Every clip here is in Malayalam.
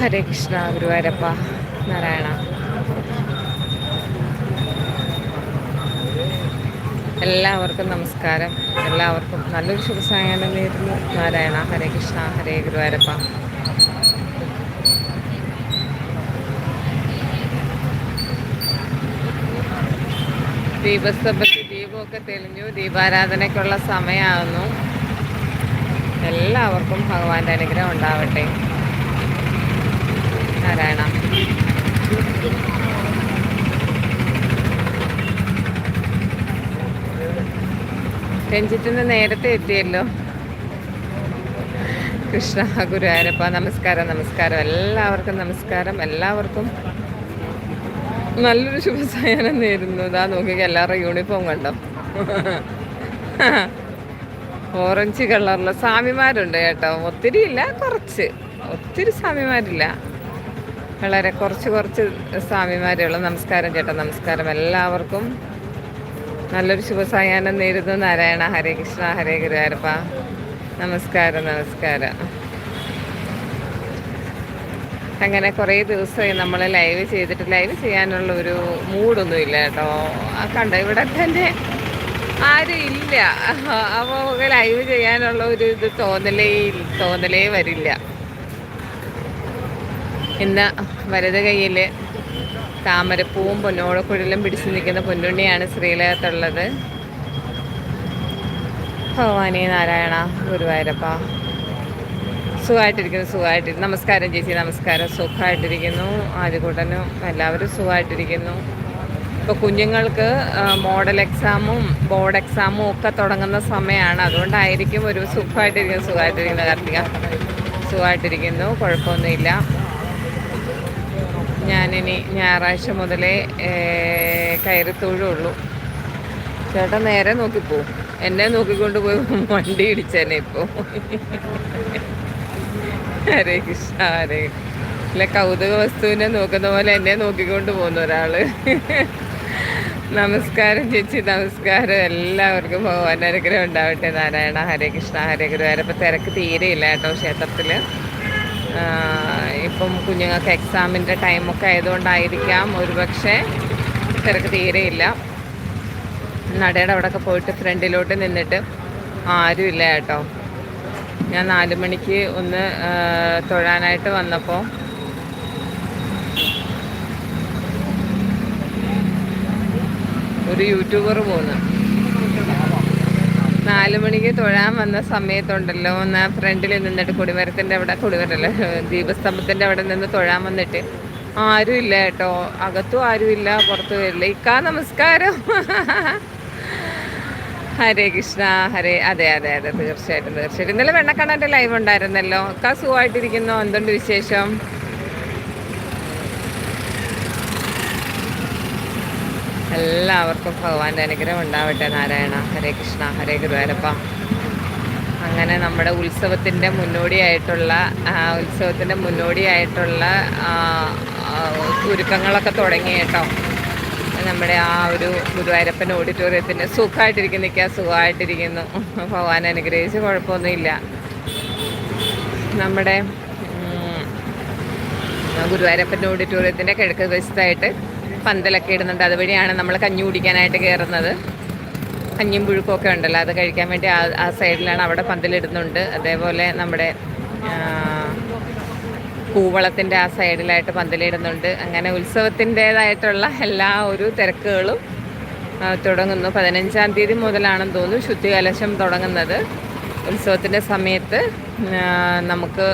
ഹരേ കൃഷ്ണ ഗുരുവായൂരപ്പ നാരായണ. എല്ലാവർക്കും നമസ്കാരം. എല്ലാവർക്കും നല്ലൊരു ശുഭസായാഹ്നം നേരുന്നു നാരായണ ഹരേ കൃഷ്ണ ഹരേ ഗുരുവായൂരപ്പ. ദീപസ്തംഭത്തിൽ ദീപമൊക്കെ തെളിഞ്ഞു. ദീപാരാധനയ്ക്കുള്ള സമയമാകുന്നു എല്ലാവർക്കും ഭഗവാന്റെ അനുഗ്രഹം ഉണ്ടാവട്ടെ. നാരായണ രഞ്ജിത്തിന് നേരത്തെ എത്തിയല്ലോ. കൃഷ്ണ ഗുരുവായൂരപ്പ നമസ്കാരം നമസ്കാരം. എല്ലാവർക്കും നമസ്കാരം. എല്ലാവർക്കും നല്ലൊരു ശുഭസായനം നേരുന്നു. ഇതാ നോക്കി എല്ലാവരുടെ യൂണിഫോം കണ്ടോ? ഓറഞ്ച് കളറിലെ സ്വാമിമാരുണ്ട് കേട്ടോ. ഒത്തിരി ഇല്ല കുറച്ച്. ഒത്തിരി സ്വാമിമാരില്ല. വളരെ കുറച്ച് കുറച്ച് സ്വാമിമാരുള്ള നമസ്കാരം ചേട്ടാ നമസ്കാരം എല്ലാവർക്കും. നല്ലൊരു ശുഭസായാഹ്നം നേരുന്നു. നാരായണ ഹരേ കൃഷ്ണ ഹരേ ഗുരുവായൂരപ്പ. നമസ്കാരം നമസ്കാരം. അങ്ങനെ കുറേ ദിവസമായി നമ്മൾ ലൈവ് ചെയ്തിട്ട് ലൈവ് ചെയ്യാനുള്ള ഒരു മൂഡൊന്നും ഇല്ല കേട്ടോ. കണ്ട ഇവിടെ തന്നെ ആരും ഇല്ല. അപ്പോൾ ലൈവ് ചെയ്യാനുള്ള ഒരു ഇത് തോന്നലേ തോന്നലേ വരില്ല. ഇന്ന് വലത് കയ്യിൽ താമരപ്പൂവും പൊന്നോടക്കുഴലും പിടിച്ചു നിൽക്കുന്ന പൊന്നുണ്ണിയാണ് ശ്രീലകത്തുള്ളത്. ഭഗവാനി നാരായണ ഗുരുവായൂരപ്പ. സുഖമായിട്ടിരിക്കുന്നു സുഖമായിട്ടിരിക്കുന്നു. നമസ്കാരം ചേച്ചി നമസ്കാരം. സുഖമായിട്ടിരിക്കുന്നു. ആദ്യകൂട്ടനും എല്ലാവരും സുഖമായിട്ടിരിക്കുന്നു. ഇപ്പോൾ കുഞ്ഞുങ്ങൾക്ക് മോഡൽ എക്സാമും ബോർഡ് എക്സാമും ഒക്കെ തുടങ്ങുന്ന സമയമാണ്. അതുകൊണ്ടായിരിക്കും ഒരു സുഖമായിട്ടിരിക്കുന്നു സുഖമായിട്ടിരിക്കുന്നു കാർത്തിക. സുഖമായിട്ടിരിക്കുന്നു കുഴപ്പമൊന്നുമില്ല. ഞാനിനി ഞായറാഴ്ച മുതലേ കയറി തൊഴുള്ളൂ ചേട്ടൻ നേരെ നോക്കിപ്പോവും എന്നെ നോക്കിക്കൊണ്ട് പോയി വണ്ടി ഇടിച്ചേനെ ഇപ്പോൾ ഹരേ കൃഷ്ണ ഹരേ. അല്ല കൗതുക വസ്തുവിനെ നോക്കുന്ന പോലെ എന്നെ നോക്കിക്കൊണ്ട് പോകുന്ന ഒരാൾ. നമസ്കാരം ചേച്ചി നമസ്കാരം. എല്ലാവർക്കും ഭഗവാൻ അനുഗ്രഹം ഉണ്ടാവട്ടെ. നാരായണ ഹരേ കൃഷ്ണ ഹരേ ഗുരുവായൂരപ്പം. തിരക്ക് തീരെയില്ല കേട്ടോ ക്ഷേത്രത്തിൽ ഇപ്പം കുഞ്ഞുങ്ങൾക്ക് എക്സാമിന്റെ ടൈമൊക്കെ ആയതുകൊണ്ടായിരിക്കാം. ഒരുപക്ഷെ തിരക്ക് തീരെയില്ല. നടയുടെ അവിടെയൊക്കെ പോയിട്ട് ഫ്രണ്ടിലോട്ട് നിന്നിട്ട് ആരുമില്ല കേട്ടോ. ഞാൻ നാല് മണിക്ക് ഒന്ന് തൊഴാനായിട്ട് വന്നപ്പോൾ ഒരു യൂട്യൂബർ പോകുന്നു നാല് മണിക്ക് തൊഴാൻ വന്ന സമയത്തുണ്ടല്ലോ. ഒന്ന് ഫ്രണ്ടിൽ നിന്നിട്ട് കൊടിമരത്തിന്റെ അവിടെ കൊടിമരല്ല ദീപസ്തംഭത്തിന്റെ അവിടെ നിന്ന് തൊഴാൻ വന്നിട്ട്. ആരും ഇല്ല കേട്ടോ. അകത്തും ആരുമില്ല പുറത്തും വരില്ല ഇക്കാ നമസ്കാരം. ഹരേ കൃഷ്ണ ഹരേ. അതെ അതെ അതെ. തീർച്ചയായിട്ടും തീർച്ചയായിട്ടും. ഇന്നലെ വെണ്ണക്കണ്ണന്റെ ലൈവ് ഉണ്ടായിരുന്നല്ലോ. ഇക്കാ സുഖമായിട്ടിരിക്കുന്നു? എന്തുണ്ട് വിശേഷം? എല്ലാവർക്കും ഭഗവാന്റെ അനുഗ്രഹം ഉണ്ടാവട്ടെ നാരായണ ഹരേ കൃഷ്ണ ഹരേ ഗുരുവായൂരപ്പ. അങ്ങനെ നമ്മുടെ ഉത്സവത്തിന്റെ മുന്നോടിയായിട്ടുള്ള ഉത്സവത്തിന്റെ മുന്നോടിയായിട്ടുള്ള ഒരുക്കങ്ങളൊക്കെ തുടങ്ങി കേട്ടോ. നമ്മുടെ ആ ഒരു ഗുരുവായൂരപ്പൻ ഓഡിറ്റോറിയത്തിന്റെ സുഖമായിട്ടിരിക്കുന്നിരിക്കുക സുഖമായിട്ടിരിക്കുന്നു. ഭഗവാൻ അനുഗ്രഹിച്ച് കുഴപ്പമൊന്നുമില്ല. നമ്മുടെ ഗുരുവായൂരപ്പന്റെ ഓഡിറ്റോറിയത്തിന്റെ കിഴക്ക് വശത്തായിട്ട് പന്തലൊക്കെ ഇടുന്നുണ്ട്. അതുവഴിയാണ് നമ്മൾ കഞ്ഞി കുടിക്കാനായിട്ട് കയറുന്നത് കഞ്ഞിയും പുഴുക്കൊക്കെ ഉണ്ടല്ലോ അത് കഴിക്കാൻ വേണ്ടി ആ ആ സൈഡിലാണ് അവിടെ പന്തലിടുന്നുണ്ട് അതേപോലെ നമ്മുടെ കൂവളത്തിന്റെ ആ സൈഡിലായിട്ട് പന്തലിടുന്നുണ്ട് അങ്ങനെ ഉത്സവത്തിന്റേതായിട്ടുള്ള എല്ലാ ഒരു തിരക്കുകളും തുടങ്ങുന്നു. പതിനഞ്ചാം തീയതി മുതലാണെന്ന് തോന്നുന്നു ശുദ്ധികലശം തുടങ്ങുന്നത്. ഉത്സവത്തിന്റെ സമയത്ത് നമുക്ക്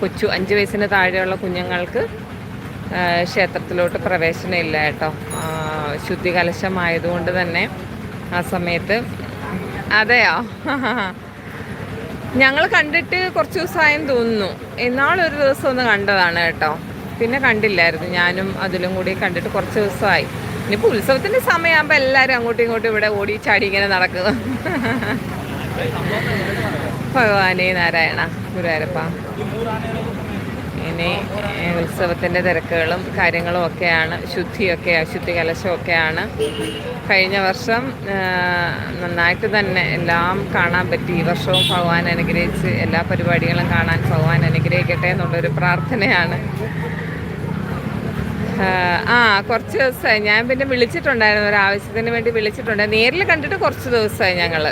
കൊച്ചു അഞ്ച് വയസ്സിന് താഴെയുള്ള കുഞ്ഞുങ്ങൾക്ക് ക്ഷേത്രത്തിലോട്ട് പ്രവേശനമില്ല കേട്ടോ. ശുദ്ധി കലശമായതുകൊണ്ട് തന്നെ ആ സമയത്ത്. അതെയോ? ഞങ്ങൾ കണ്ടിട്ട് കുറച്ച് ദിവസമായും തോന്നുന്നു. എന്നാളൊരു ദിവസം ഒന്ന് കണ്ടതാണ് കേട്ടോ. പിന്നെ കണ്ടില്ലായിരുന്നു. ഞാനും അതിലും കൂടി കണ്ടിട്ട് കുറച്ച് ദിവസമായി. ഇനിയിപ്പോൾ ഉത്സവത്തിന്റെ സമയമാകുമ്പോൾ എല്ലാവരും അങ്ങോട്ടും ഇങ്ങോട്ടും ഇവിടെ ഓടി ചാടി ഇങ്ങനെ നടക്കുക ഭഗവാനേ നാരായണ ഗുരുവായൂരപ്പ. ഏഹ്, ഉത്സവത്തിന്റെ തിരക്കുകളും കാര്യങ്ങളും ഒക്കെയാണ്. ശുദ്ധിയൊക്കെ അശുദ്ധി കലശമൊക്കെയാണ്. കഴിഞ്ഞ വർഷം നന്നായിട്ട് തന്നെ എല്ലാം കാണാൻ പറ്റി. ഈ വർഷവും ഭഗവാൻ അനുഗ്രഹിച്ച് എല്ലാ പരിപാടികളും കാണാൻ ഭഗവാൻ അനുഗ്രഹിക്കട്ടെ എന്നുള്ളൊരു പ്രാർത്ഥനയാണ്. ആ കുറച്ച് ദിവസമായി. ഞാൻ പിന്നെ വിളിച്ചിട്ടുണ്ടായിരുന്നു. ഒരു ആവശ്യത്തിന് വേണ്ടി വിളിച്ചിട്ടുണ്ട് നേരിൽ കണ്ടിട്ട് കുറച്ച് ദിവസമായി ഞങ്ങൾ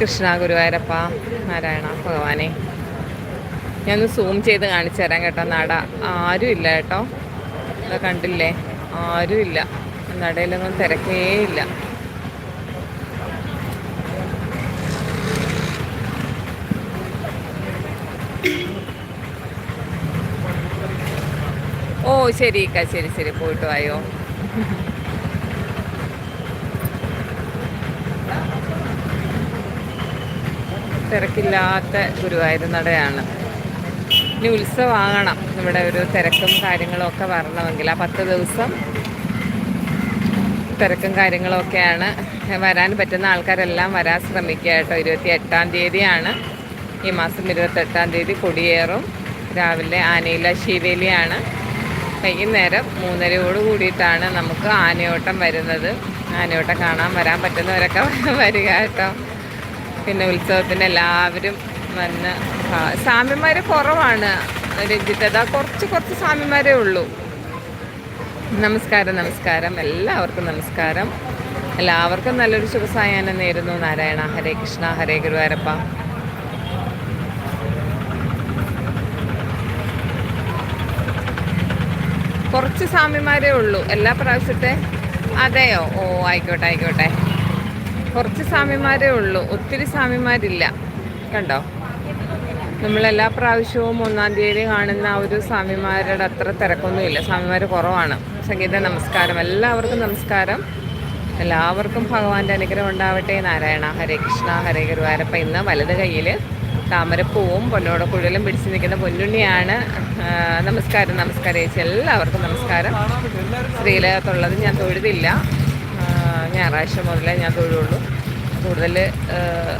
കൃഷ്ണ ഗുരുവായൂരപ്പ നാരായണ ഭഗവാനെ. ഞാനൊന്ന് സൂം ചെയ്ത് കാണിച്ചു തരാം കേട്ടോ നട. ആരും ഇല്ല കേട്ടോ. ഇതാ കണ്ടില്ലേ? ആരും ഇല്ല. നടയിലൊന്നും തിരക്കേ ഇല്ല. ഓ ശരി ഇക്ക. ശരി ശരി. പോയിട്ട് വായോ. തിരക്കില്ലാത്ത ഗുരുവായൂർ നടയാണ്. ഇനി ഉത്സവമാകണം ഇവിടെ ഒരു തിരക്കും കാര്യങ്ങളും ഒക്കെ വരണമെങ്കിൽ. ആ പത്ത് ദിവസം തിരക്കും കാര്യങ്ങളൊക്കെയാണ് വരാൻ പറ്റുന്ന ആൾക്കാരെല്ലാം വരാൻ ശ്രമിക്കുക കേട്ടോ. ഇരുപത്തി എട്ടാം തീയതിയാണ്. ഈ മാസം ഇരുപത്തെട്ടാം തീയതി കൊടിയേറും. രാവിലെ ആനയില ശിവേലിയാണ്. വൈകുന്നേരം മൂന്നരയോട് കൂടിയിട്ടാണ് നമുക്ക് ആനയോട്ടം വരുന്നത്. ആനയോട്ടം കാണാൻ വരാൻ പറ്റുന്നവരൊക്കെ വരിക കേട്ടോ. പിന്നെ ഉത്സവത്തിന് എല്ലാവരും വന്ന് സ്വാമിമാർ കുറവാണ്. രഞ്ജിത്തത കുറച്ച് കുറച്ച് സ്വാമിമാരേ ഉള്ളൂ. നമസ്കാരം നമസ്കാരം. എല്ലാവർക്കും നമസ്കാരം. എല്ലാവർക്കും നല്ലൊരു ശുഭസായാനം നേരുന്നു. നാരായണ ഹരേ കൃഷ്ണ ഹരേ ഗുരുവാരപ്പ കുറച്ച് സ്വാമിമാരേ ഉള്ളൂ. എല്ലാ പ്രാവശ്യത്തെ അതെയോ? ഓ ആയിക്കോട്ടെ ആയിക്കോട്ടെ. കുറച്ച് സ്വാമിമാരേ ഉള്ളൂ. ഒത്തിരി സ്വാമിമാരില്ല. കണ്ടോ? നമ്മളെല്ലാ പ്രാവശ്യവും ഒന്നാം തീയതി കാണുന്ന ആ ഒരു സ്വാമിമാരുടെ അത്ര തിരക്കൊന്നുമില്ല. സ്വാമിമാർ കുറവാണ്. സംഗീത നമസ്കാരം. എല്ലാവർക്കും നമസ്കാരം. എല്ലാവർക്കും ഭഗവാന്റെ അനുഗ്രഹം ഉണ്ടാവട്ടെ. നാരായണ ഹരേ കൃഷ്ണ ഹരേ ഗുരുവാരപ്പ ഇന്ന് വലത് കയ്യിൽ താമരപ്പൂവും പൊന്നോടക്കുഴലും പിടിച്ചു നിൽക്കുന്ന പൊന്നുണ്ണിയാണ്. നമസ്കാരം നമസ്കാരം. ചേച്ചി എല്ലാവർക്കും നമസ്കാരം. സ്ത്രീലകത്തുള്ളത് ഞാൻ തൊഴുതില്ല. ഞായറാഴ്ച മുതലേ ഞാൻ തൊഴുള്ളൂ. കൂടുതൽ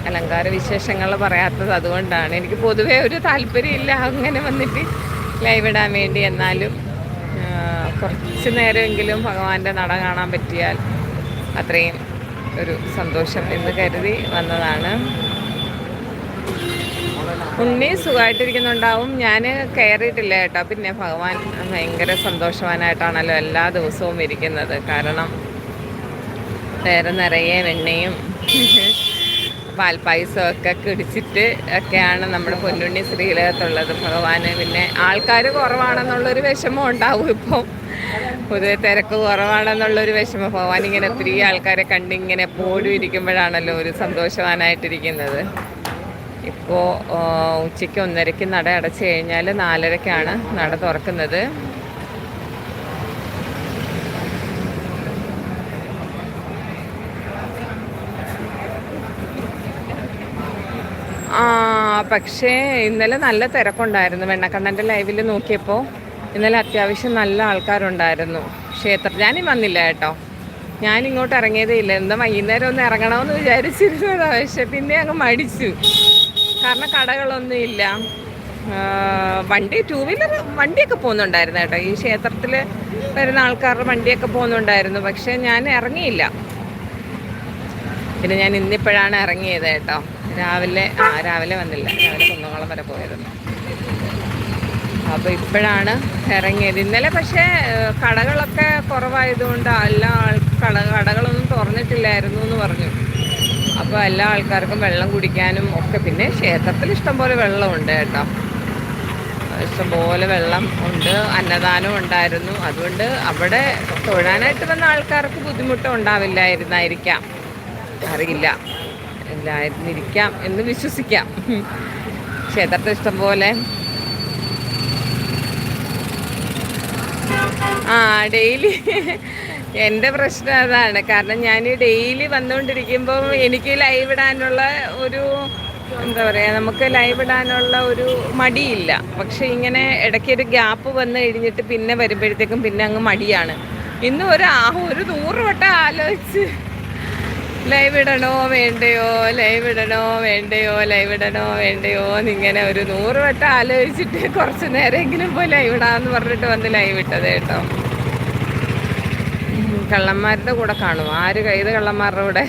അലങ്കാര വിശേഷങ്ങൾ പറയാത്തത് അതുകൊണ്ടാണ്. എനിക്ക് പൊതുവേ ഒരു താല്പര്യമില്ല അങ്ങനെ വന്നിട്ട് ലൈവ് ഇടാൻ വേണ്ടി. എന്നാലും കുറച്ച് നേരമെങ്കിലും ഭഗവാന്റെ നട കാണാൻ പറ്റിയാൽ അത്രയും ഒരു സന്തോഷം എന്ന് കരുതി വന്നതാണ്. ഉണ്ണി സുഖമായിട്ടിരിക്കുന്നുണ്ടാവും ഞാൻ കയറിയിട്ടില്ല കേട്ടോ. പിന്നെ ഭഗവാൻ ഭയങ്കര സന്തോഷവാനായിട്ടാണല്ലോ എല്ലാ ദിവസവും ഇരിക്കുന്നത്. കാരണം വേറെ നിറയെ വെണ്ണയും പാൽപ്പായസവും ഒക്കെ കുടിച്ചിട്ട് ഒക്കെയാണ് നമ്മുടെ പൊന്നുണ്ണി ശ്രീലകത്തുള്ളത്. ഭഗവാന് പിന്നെ ആൾക്കാർ കുറവാണെന്നുള്ളൊരു വിഷമം ഉണ്ടാവും ഇപ്പോൾ പൊതുവെ തിരക്ക് കുറവാണെന്നുള്ളൊരു വിഷമം. ഭഗവാൻ ഇങ്ങനെ ഒത്തിരി ആൾക്കാരെ കണ്ടിങ്ങനെ എപ്പോഴും ഇരിക്കുമ്പോഴാണല്ലോ ഒരു സന്തോഷവാനായിട്ടിരിക്കുന്നത്. ഇപ്പോൾ ഉച്ചയ്ക്ക് ഒന്നരയ്ക്ക് നട അടച്ചു കഴിഞ്ഞാൽ നാലരയ്ക്കാണ് നട തുറക്കുന്നത്. പക്ഷേ ഇന്നലെ നല്ല തിരക്കുണ്ടായിരുന്നു. വെണ്ണക്കണ്ണന്റെ ലൈവിൽ നോക്കിയപ്പോൾ ഇന്നലെ അത്യാവശ്യം നല്ല ആൾക്കാരുണ്ടായിരുന്നു. ക്ഷേത്ര ഞാനും വന്നില്ല കേട്ടോ. ഞാൻ ഇങ്ങോട്ട് ഇറങ്ങിയതേ ഇല്ല. എന്താ വൈകുന്നേരം ഒന്ന് ഇറങ്ങണമെന്ന് വിചാരിച്ചിരുന്നതാ. പക്ഷെ പിന്നെ അങ്ങ് മടിച്ചു. കാരണം കടകളൊന്നും ഇല്ല. വണ്ടി ടൂ വീലർ വണ്ടിയൊക്കെ പോകുന്നുണ്ടായിരുന്നു കേട്ടോ. ഈ ക്ഷേത്രത്തിൽ വരുന്ന ആൾക്കാരുടെ വണ്ടിയൊക്കെ പോകുന്നുണ്ടായിരുന്നു. പക്ഷെ ഞാൻ ഇറങ്ങിയില്ല. പിന്നെ ഞാൻ ഇന്നിപ്പോഴാണ് ഇറങ്ങിയത് കേട്ടോ. രാവിലെ ആ രാവിലെ വന്നില്ല. രാവിലെ കുന്നംകുളം വരെ പോയിരുന്നു. അപ്പോൾ ഇപ്പോഴാണ് ഇറങ്ങിയത്. ഇന്നലെ പക്ഷേ കടകളൊക്കെ കുറവായതുകൊണ്ട് എല്ലാ ആൾ കട കടകളൊന്നും തുറന്നിട്ടില്ലായിരുന്നു എന്ന് പറഞ്ഞു. അപ്പോൾ എല്ലാ ആൾക്കാർക്കും വെള്ളം കുടിക്കാനും ഒക്കെ പിന്നെ ക്ഷേത്രത്തിൽ ഇഷ്ടംപോലെ വെള്ളമുണ്ട് കേട്ടോ. ഇഷ്ടംപോലെ വെള്ളം ഉണ്ട് അന്നദാനം ഉണ്ടായിരുന്നു. അതുകൊണ്ട് അവിടെ തൊഴാനായിട്ട് വന്ന ആൾക്കാർക്ക് ബുദ്ധിമുട്ട് ഉണ്ടാവില്ലായിരുന്നായിരിക്കാം. അറിയില്ല. ഇല്ലായിരുന്നിരിക്കാം എന്ന് വിശ്വസിക്കാം. ക്ഷേത്രത്തെ ഇഷ്ടം പോലെ. ആ ഡെയിലി എന്റെ പ്രശ്നം അതാണ്. കാരണം ഞാൻ ഡെയിലി വന്നുകൊണ്ടിരിക്കുമ്പോൾ എനിക്ക് ലൈവ് ഇടാനുള്ള ഒരു എന്താ പറയുക നമുക്ക് ലൈവ് ഇടാനുള്ള ഒരു മടിയില്ല. പക്ഷെ ഇങ്ങനെ ഇടയ്ക്ക് ഒരു ഗ്യാപ്പ് വന്ന് കഴിഞ്ഞിട്ട് പിന്നെ വരുമ്പോഴത്തേക്കും പിന്നെ അങ്ങ് മടിയാണ്. ഇന്നും ഒരു ആ ഒരു നൂറ് വട്ടം ആലോചിച്ച് ലൈവ് ഇടണോ വേണ്ടയോ? ലൈവ് ഇടണോ വേണ്ടയോ? ലൈവ് ഇടണോ വേണ്ടയോ? എന്നിങ്ങനെ ഒരു നൂറ് വട്ടം ആലോചിച്ചിട്ട് കുറച്ച് നേരമെങ്കിലും പോയി ലൈവ് ഇടാന്ന് പറഞ്ഞിട്ട് വന്ന് ലൈവ് ഇട്ടത് കേട്ടോ. കള്ളന്മാരുടെ കൂടെ കാണും. ആര് കൈത് കള്ളന്മാരുടെ കൂടെ?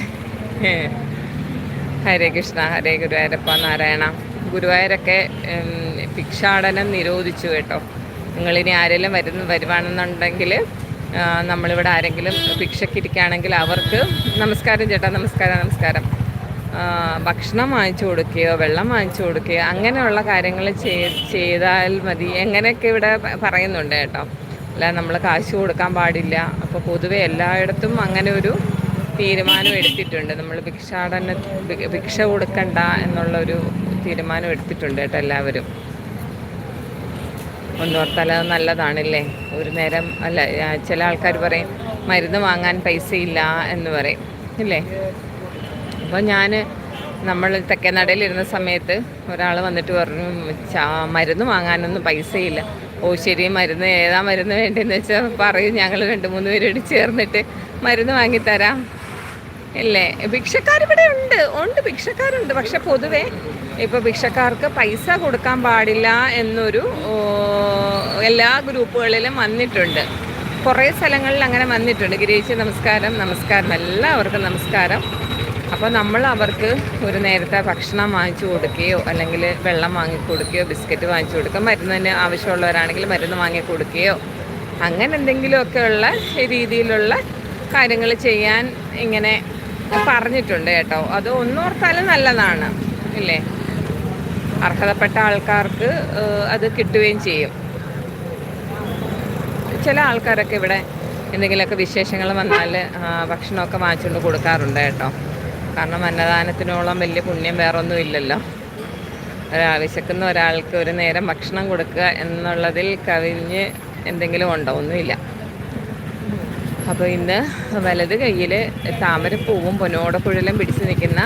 ഹരേ കൃഷ്ണ ഹരേ ഗുരുവായൂരപ്പ നാരായണ. ഗുരുവായൂരൊക്കെ ഭിക്ഷാടനം നിരോധിച്ചു കേട്ടോ. നിങ്ങളിനി ആരെങ്കിലും വരുന്ന വരുവാണെന്നുണ്ടെങ്കിൽ നമ്മളിവിടെ ആരെങ്കിലും ഭിക്ഷക്കിരിക്കുകയാണെങ്കിൽ അവർക്ക് നമസ്കാരം ചേട്ടാ നമസ്കാരം നമസ്കാരം. ഭക്ഷണം വാങ്ങിച്ചു കൊടുക്കുകയോ വെള്ളം വാങ്ങിച്ചു കൊടുക്കുകയോ അങ്ങനെയുള്ള കാര്യങ്ങൾ ചെയ്താൽ മതി. എങ്ങനെയൊക്കെ ഇവിടെ പറയുന്നുണ്ട് കേട്ടോ. അല്ല നമ്മൾ കാശ് കൊടുക്കാൻ പാടില്ല. അപ്പോൾ പൊതുവെ എല്ലായിടത്തും അങ്ങനെ ഒരു തീരുമാനം എടുത്തിട്ടുണ്ട്. നമ്മൾ ഭിക്ഷാടന ഭിക്ഷ കൊടുക്കണ്ട എന്നുള്ളൊരു തീരുമാനം എടുത്തിട്ടുണ്ട് കേട്ടോ എല്ലാവരും. ഒന്നോർത്താൽ അത് നല്ലതാണല്ലേ? ഒരു നേരം അല്ല ചില ആൾക്കാർ പറയും മരുന്ന് വാങ്ങാൻ പൈസയില്ല എന്ന് പറയും ഇല്ലേ? അപ്പോൾ ഞാൻ നമ്മൾ തെക്കേനടയിലിരുന്ന സമയത്ത് ഒരാൾ വന്നിട്ട് പറഞ്ഞു "ചാ- മരുന്ന് വാങ്ങാനൊന്നും പൈസയില്ല. ഓ ശരി മരുന്ന് ഏതാ മരുന്ന് വേണ്ടതെന്ന് വെച്ചാൽ പറയും ഞങ്ങൾ രണ്ട് മൂന്ന് പേരോട് ചേർന്നിട്ട് മരുന്ന് വാങ്ങിത്തരാം അല്ലേ ഭിക്ഷക്കാരിവിടെ ഉണ്ട് ഉണ്ട് ഭിക്ഷക്കാരുണ്ട് പക്ഷെ പൊതുവെ ഇപ്പോൾ ഭിക്ഷക്കാർക്ക് പൈസ കൊടുക്കാൻ പാടില്ല എന്നൊരു എല്ലാ ഗ്രൂപ്പുകളിലും വന്നിട്ടുണ്ട്. കുറേ സ്ഥലങ്ങളിൽ അങ്ങനെ വന്നിട്ടുണ്ട്. ഗിരീശ് നമസ്കാരം നമസ്കാരം എല്ലാവർക്കും നമസ്കാരം. അപ്പോൾ നമ്മൾ അവർക്ക് ഒരു നേരത്തെ ഭക്ഷണം വാങ്ങിച്ചു കൊടുക്കുകയോ അല്ലെങ്കിൽ വെള്ളം വാങ്ങി കൊടുക്കുകയോ ബിസ്ക്കറ്റ് വാങ്ങിച്ചു കൊടുക്കുക മരുന്നിന് ആവശ്യമുള്ളവരാണെങ്കിൽ മരുന്ന് വാങ്ങി കൊടുക്കുകയോ അങ്ങനെ എന്തെങ്കിലുമൊക്കെ ഉള്ള രീതിയിലുള്ള കാര്യങ്ങൾ ചെയ്യാൻ ഇങ്ങനെ പറഞ്ഞിട്ടുണ്ട് കേട്ടോ. അത് ഒന്നോർത്താലും നല്ലതാണ് ഇല്ലേ? അർഹതപ്പെട്ട ആൾക്കാർക്ക് അത് കിട്ടുകയും ചെയ്യും. ചില ആൾക്കാരൊക്കെ ഇവിടെ എന്തെങ്കിലുമൊക്കെ വിശേഷങ്ങൾ വന്നാൽ ഭക്ഷണമൊക്കെ വാങ്ങിച്ചുകൊണ്ട് കൊടുക്കാറുണ്ട് കേട്ടോ. കാരണം അന്നദാനത്തിനോളം വലിയ പുണ്യം വേറൊന്നും ഇല്ലല്ലോ. ഒരാ വിശക്കുന്ന ഒരാൾക്ക് ഒരു നേരം ഭക്ഷണം കൊടുക്കുക എന്നുള്ളതിൽ കവിഞ്ഞ് എന്തെങ്കിലും ഉണ്ടോ? ഒന്നുമില്ല. അപ്പോൾ ഇന്ന് വലത് കയ്യിൽ താമരപ്പൂവും പൊന്നോടക്കുഴലും പിടിച്ചു നിൽക്കുന്ന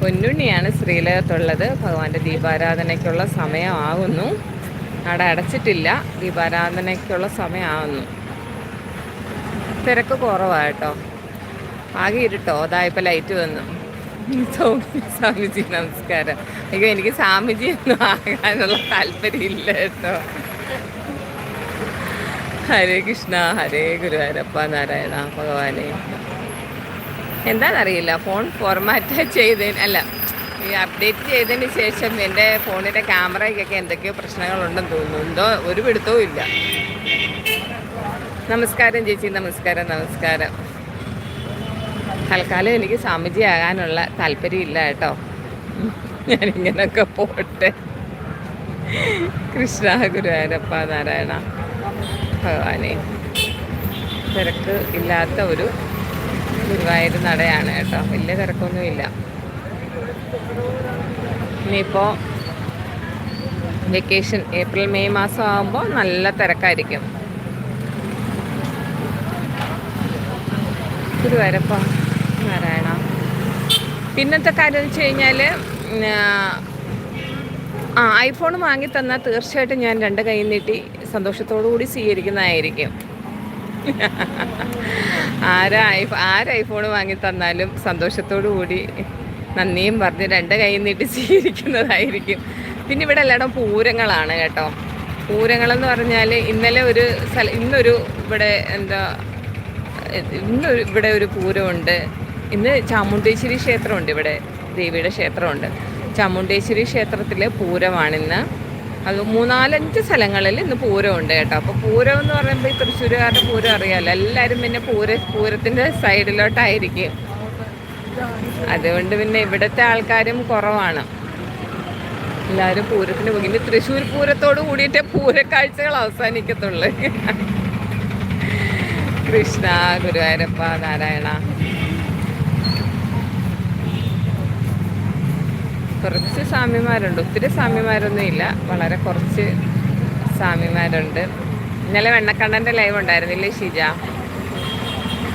പൊന്നുണ്ണിയാണ് ശ്രീലകത്തുള്ളത്. ഭഗവാന്റെ ദീപാരാധനയ്ക്കുള്ള സമയമാകുന്നു നട അടച്ചിട്ടില്ല. ദീപാരാധനയ്ക്കുള്ള സമയമാകുന്നു തിരക്ക് കുറവാണ് കേട്ടോ. ആകെ ഇരുട്ടോ? അതായപ്പോൾ ലൈറ്റ് വന്നു. സ്വാമിജി നമസ്കാരം. അയ്യോ എനിക്ക് സ്വാമിജി ഒന്നും ആകാനുള്ള താല്പര്യമില്ല കേട്ടോ. ഹരേ കൃഷ്ണ ഹരേ ഗുരുവായൂരപ്പ നാരായണ ഭഗവാനെ. എന്താണെന്നറിയില്ല ഫോൺ ഫോർമാറ്റ് ചെയ്തതിന് അല്ല ഈ അപ്ഡേറ്റ് ചെയ്തതിന് ശേഷം എന്റെ ഫോണിന്റെ ക്യാമറയ്ക്കൊക്കെ എന്തൊക്കെയോ പ്രശ്നങ്ങളുണ്ടെന്ന് തോന്നുന്നു. എന്തോ ഒരു പിടുത്തവും ഇല്ല. നമസ്കാരം ചേച്ചി നമസ്കാരം നമസ്കാരം. തൽക്കാലം എനിക്ക് സ്വാമിജി ആകാനുള്ള താല്പര്യമില്ല കേട്ടോ. ഞാനിങ്ങനൊക്കെ പോട്ടെ. കൃഷ്ണ ഗുരുവായൂരപ്പ നാരായണ ഭഗവാനെ. തിരക്ക് ഇല്ലാത്ത ഒരു ഗുരുവായൂർ നടയാണ് കേട്ടോ. വലിയ തിരക്കൊന്നുമില്ല. ഇനിയിപ്പോൾ വെക്കേഷൻ ഏപ്രിൽ മെയ് മാസം ആകുമ്പോൾ നല്ല തിരക്കായിരിക്കും. ഗുരുവായൂരപ്പ നാരായണ. പിന്നത്തെ കാര്യം വെച്ച് കഴിഞ്ഞാൽ ആ ഐഫോൺ വാങ്ങി തന്നാൽ തീർച്ചയായിട്ടും ഞാൻ രണ്ട് കൈ നീട്ടി സന്തോഷത്തോടു കൂടി സ്വീകരിക്കുന്നതായിരിക്കും. ആരാ ആര് ഐഫോൺ വാങ്ങി തന്നാലും സന്തോഷത്തോടു കൂടി നന്ദിയും പറഞ്ഞ് രണ്ട് കൈ നീട്ടി സ്വീകരിക്കുന്നതായിരിക്കും. പിന്നെ ഇവിടെ എല്ലായിടം പൂരങ്ങളാണ് കേട്ടോ. പൂരങ്ങളെന്ന് പറഞ്ഞാൽ ഇന്നലെ ഒരു സ്ഥല ഇന്നൊരു ഇവിടെ എന്താ ഇന്നൊരു ഇവിടെ ഒരു പൂരമുണ്ട്. ഇന്ന് ചാമുണ്ടേശ്വരി ക്ഷേത്രമുണ്ട് ഇവിടെ. ദേവിയുടെ ക്ഷേത്രമുണ്ട്. ചാമുണ്ടേശ്വരി ക്ഷേത്രത്തിലെ പൂരമാണിന്ന്. അത് മൂന്നാലഞ്ച് സ്ഥലങ്ങളിൽ ഇന്ന് പൂരം ഉണ്ട് കേട്ടോ. അപ്പോൾ പൂരം എന്ന് പറയുമ്പോൾ ഈ തൃശ്ശൂരുകാരുടെ പൂരം അറിയാമല്ലോ എല്ലാവരും പിന്നെ പൂര പൂരത്തിന്റെ സൈഡിലോട്ടായിരിക്കും. അതുകൊണ്ട് പിന്നെ ഇവിടുത്തെ ആൾക്കാരും കുറവാണ്. എല്ലാവരും പൂരത്തിന് പോകും. ഇനി തൃശ്ശൂർ പൂരത്തോട് കൂടിയിട്ടേ പൂരക്കാഴ്ചകൾ അവസാനിക്കത്തുള്ളൂ. കൃഷ്ണ ഗുരുവായൂരപ്പ നാരായണ. കുറച്ച് സ്വാമിമാരുണ്ട്. ഒത്തിരി സ്വാമിമാരൊന്നും ഇല്ല. വളരെ കുറച്ച് സ്വാമിമാരുണ്ട്. ഇന്നലെ വെണ്ണക്കണ്ണന്റെ ലൈവ് ഉണ്ടായിരുന്നില്ലേ ഷിജ?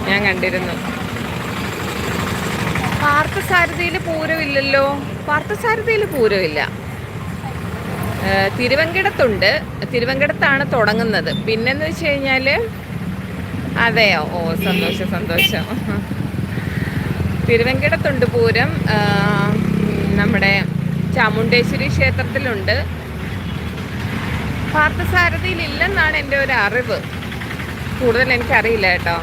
ഞാൻ കണ്ടിരുന്നു. പാർത്ഥസാരഥിയിൽ പൂരമില്ലല്ലോ പാർത്ഥസാരഥിയിൽ പൂരമില്ല തിരുവങ്കിടത്തുണ്ട്. തിരുവങ്കിടത്താണ് തുടങ്ങുന്നത്. പിന്നെന്ന് വെച്ച് കഴിഞ്ഞാൽ അതെയോ? ഓ സന്തോഷം സന്തോഷം. തിരുവങ്കിടത്തുണ്ട് പൂരം. നമ്മുടെ ചാമുണ്ടേശ്വരി ക്ഷേത്രത്തിലുണ്ട്. പാർത്ഥസാരഥിയിലില്ലെന്നാണ് എന്റെ ഒരു അറിവ്. കൂടുതൽ എനിക്കറിയില്ല കേട്ടോ.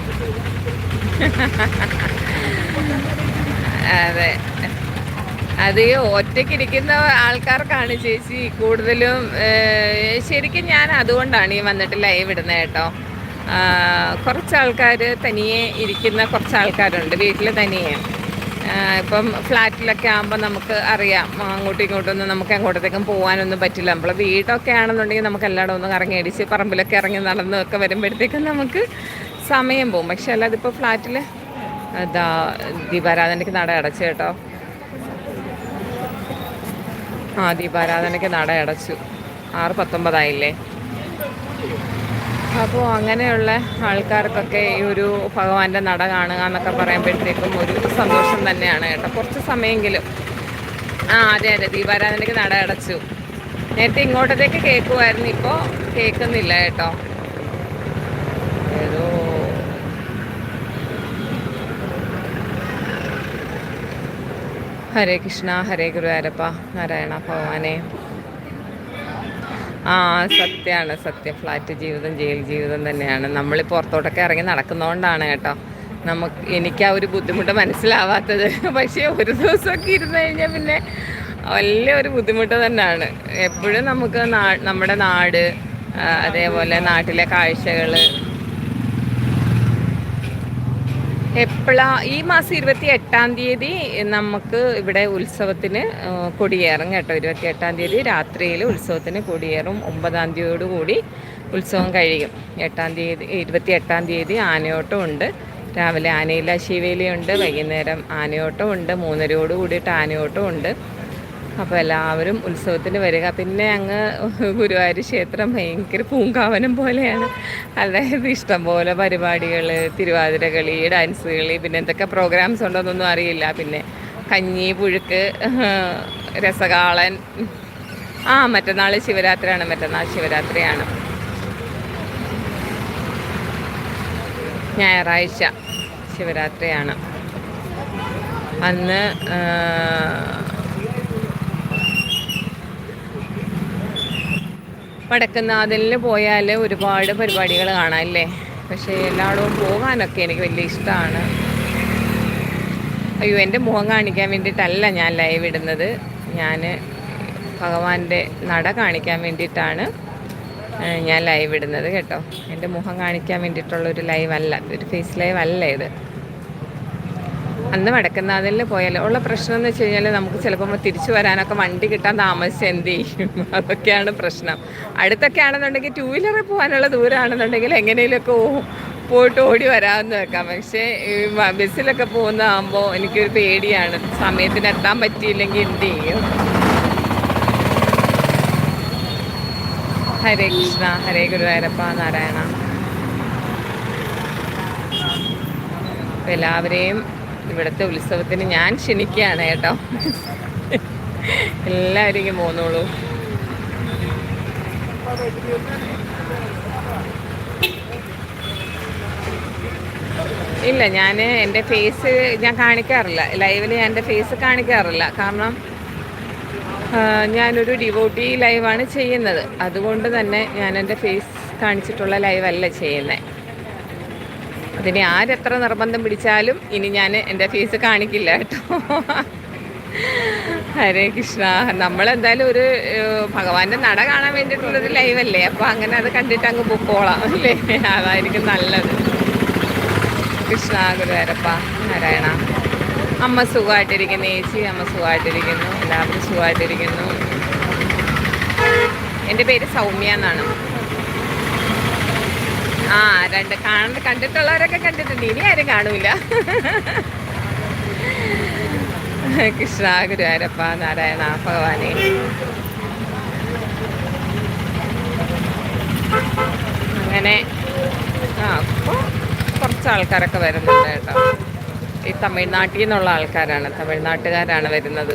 അതെ. അത് ഒറ്റയ്ക്കിരിക്കുന്ന ആൾക്കാർക്കാണ് ചേച്ചി കൂടുതലും ശരിക്കും ഞാൻ അതുകൊണ്ടാണ് ഈ വന്നിട്ട് ലൈവ് ഇടുന്നത് കേട്ടോ. കുറച്ചാൾക്കാർ തനിയെ ഇരിക്കുന്ന കുറച്ച് ആൾക്കാരുണ്ട് വീട്ടിൽ തനിയെ. ഇപ്പം ഫ്ലാറ്റിലൊക്കെ ആകുമ്പോൾ നമുക്ക് അറിയാം അങ്ങോട്ടും ഇങ്ങോട്ടും ഒന്നും നമുക്ക് എങ്ങോട്ടത്തേക്കും പോകാനൊന്നും പറ്റില്ല. നമ്മൾ വീടൊക്കെ ആണെന്നുണ്ടെങ്കിൽ നമുക്ക് എല്ലായിടം ഒന്ന് കറങ്ങി അടിച്ച് പറമ്പിലൊക്കെ ഇറങ്ങി നടന്നൊക്കെ വരുമ്പോഴത്തേക്കും നമുക്ക് സമയം പോകും. പക്ഷെ അല്ലാതെ ഇപ്പോൾ ഫ്ലാറ്റിൽ ഇതാ ദീപാരാധനയ്ക്ക് നട അടച്ചു കേട്ടോ. ആ ദീപാരാധനയ്ക്ക് നട അടച്ചു. ആറ് പത്തൊമ്പതായില്ലേ? അപ്പോൾ അങ്ങനെയുള്ള ആൾക്കാർക്കൊക്കെ ഈ ഒരു ഭഗവാന്റെ നട കാണുക എന്നൊക്കെ പറയുമ്പോഴത്തേക്കും ഒരു സന്തോഷം തന്നെയാണ് കേട്ടോ. കുറച്ച് സമയമെങ്കിലും. ആ അതെ അതെ. ദീപാരാധനയ്ക്ക് നട അടച്ചു. നേരത്തെ ഇങ്ങോട്ടത്തേക്ക് കേൾക്കുമായിരുന്നു ഇപ്പോൾ കേൾക്കുന്നില്ല കേട്ടോ. ഏതോ ഹരേ കൃഷ്ണ ഹരേ ഗുരുവായൂരപ്പ നാരായണ ഭഗവാനെ. ആ സത്യമാണ് സത്യം. ഫ്ലാറ്റ് ജീവിതം ജയിൽ ജീവിതം തന്നെയാണ്. നമ്മൾ പുറത്തോട്ടൊക്കെ ഇറങ്ങി നടക്കുന്നതുകൊണ്ടാണ് കേട്ടോ. നമുക്ക് എനിക്ക് ആ ഒരു ബുദ്ധിമുട്ട് മനസ്സിലാവാത്തത്. പക്ഷേ ഒരു ദിവസമൊക്കെ ഇരുന്ന് കഴിഞ്ഞാൽ പിന്നെ വലിയ ഒരു ബുദ്ധിമുട്ട് തന്നെയാണ്. എപ്പോഴും നമുക്ക് നമ്മുടെ നാട് അതേപോലെ നാട്ടിലെ കാഴ്ചകൾ എപ്പോഴാ ഈ മാസം ഇരുപത്തി എട്ടാം തീയതി നമുക്ക് ഇവിടെ ഉത്സവത്തിന് കൊടിയേറും കേട്ടോ. ഇരുപത്തി എട്ടാം തീയതി രാത്രിയിൽ ഉത്സവത്തിന് കൊടിയേറും. ഒമ്പതാം തീയതിയോടുകൂടി ഉത്സവം കഴിയും. എട്ടാം തീയതി ഇരുപത്തി എട്ടാം തീയതി ആനയോട്ടം ഉണ്ട് രാവിലെ ആനയില്ല ശിവേലിയുണ്ട്. വൈകുന്നേരം ആനയോട്ടം ഉണ്ട് മൂന്നരയോട് കൂടിയിട്ട് ആനയോട്ടം ഉണ്ട് അപ്പോൾ എല്ലാവരും ഉത്സവത്തിന് വരിക. പിന്നെ അങ്ങ് ഗുരുവായൂർ ക്ഷേത്രം ഭയങ്കര പൂങ്കാവനം പോലെയാണ്. അതായത് ഇഷ്ടംപോലെ പരിപാടികൾ തിരുവാതിര കളി ഡാൻസ് കളി പിന്നെ എന്തൊക്കെ പ്രോഗ്രാംസ് ഉണ്ടോന്നൊന്നും അറിയില്ല. പിന്നെ കഞ്ഞി പുഴുക്ക് രസകാളൻ. ആ മറ്റന്നാൾ ശിവരാത്രിയാണ്. മറ്റന്നാൾ ശിവരാത്രിയാണ്. ഞായറാഴ്ച ശിവരാത്രിയാണ്. അന്ന് ആ, വടക്കുന്നാഥലിൽ പോയാൽ ഒരുപാട് പരിപാടികൾ കാണാമല്ലേ പക്ഷേ എല്ലായിടവും പോകാനൊക്കെ എനിക്ക് വലിയ ഇഷ്ടമാണ് അയ്യോ എന്റെ മുഖം കാണിക്കാൻ വേണ്ടിയിട്ടല്ല ഞാൻ ലൈവ് ഇടുന്നത്. ഞാൻ ഭഗവാന്റെ നട കാണിക്കാൻ വേണ്ടിയിട്ടാണ് ഞാൻ ലൈവ് ഇടുന്നത് കേട്ടോ. എന്റെ മുഖം കാണിക്കാൻ വേണ്ടിയിട്ടുള്ളൊരു ലൈവ് അല്ല ഒരു ഫേസ് ലൈവ് അല്ല ഇത്. അന്ന് വടക്കുന്നാഥനിൽ പോയാലോ ഉള്ള പ്രശ്നം എന്ന് വെച്ച് കഴിഞ്ഞാൽ നമുക്ക് ചിലപ്പോൾ തിരിച്ചു വരാനൊക്കെ വണ്ടി കിട്ടാൻ താമസിച്ച് എന്ത് ചെയ്യും? അതൊക്കെയാണ് പ്രശ്നം. അടുത്തൊക്കെ ആണെന്നുണ്ടെങ്കിൽ ടൂ വീലറിൽ പോകാനുള്ള ദൂരമാണെന്നുണ്ടെങ്കിൽ എങ്ങനെയൊക്കെ പോയിട്ട് ഓടി വരാമെന്ന് വെക്കാം പക്ഷേ ബസ്സിലൊക്കെ പോകുന്നതാകുമ്പോൾ എനിക്കൊരു പേടിയാണ്. സമയത്തിന് എത്താൻ പറ്റിയില്ലെങ്കിൽ എന്ത് ചെയ്യും? ഹരേ കൃഷ്ണ ഹരേ ഗുരുവായൂരപ്പ നാരായണ. എല്ലാവരെയും ഇവിടുത്തെ ഉത്സവത്തിന് ഞാൻ ക്ഷണിക്കുകയാണ് കേട്ടോ. എല്ലാവരും പോന്നോളൂ. ഇല്ല ഞാൻ എന്റെ ഫേസ് ഞാൻ കാണിക്കാറില്ല. ലൈവിൽ ഞാൻ എന്റെ ഫേസ് കാണിക്കാറില്ല. കാരണം ഞാനൊരു ഡിവോട്ടി ലൈവാണ് ചെയ്യുന്നത്. അതുകൊണ്ട് തന്നെ ഞാൻ എന്റെ ഫേസ് കാണിച്ചിട്ടുള്ള ലൈവല്ല ചെയ്യുന്നത് അതിനെ ആരെത്ര നിർബന്ധം പിടിച്ചാലും ഇനി ഞാൻ എന്റെ ഫേസ് കാണിക്കില്ല കേട്ടോ. ഹരേ കൃഷ്ണ. നമ്മളെന്തായാലും ഒരു ഭഗവാന്റെ നട കാണാൻ വേണ്ടിയിട്ടുള്ളൊരു ലൈവല്ലേ? അപ്പോൾ അങ്ങനെ അത് കണ്ടിട്ട് അങ്ങ് പൊക്കോളാം അല്ലേ? അതായിരിക്കും നല്ലത്. കൃഷ്ണ ഗുരുവായൂരപ്പ നാരായണ. അമ്മ സുഖമായിട്ടിരിക്കുന്നു ചേച്ചി അമ്മ സുഖമായിട്ടിരിക്കുന്നു എല്ലാവരും സുഖമായിട്ടിരിക്കുന്നു. എന്റെ പേര് സൗമ്യ എന്നാണ്. ആ രണ്ട് കാണ കണ്ടിട്ടുള്ളവരൊക്കെ കണ്ടിട്ടുണ്ട്. ഇനി ആരും കാണൂല. കൃഷ്ണ ഗുരുവായൂരപ്പ നാരായണ ഭഗവാനെ. അങ്ങനെ. ആ കുറച്ച് ആൾക്കാരൊക്കെ വരുന്നുണ്ട് കേട്ടോ. ഈ തമിഴ്നാട്ടിൽ നിന്നുള്ള ആൾക്കാരാണ്. തമിഴ്നാട്ടുകാരാണ് വരുന്നത്.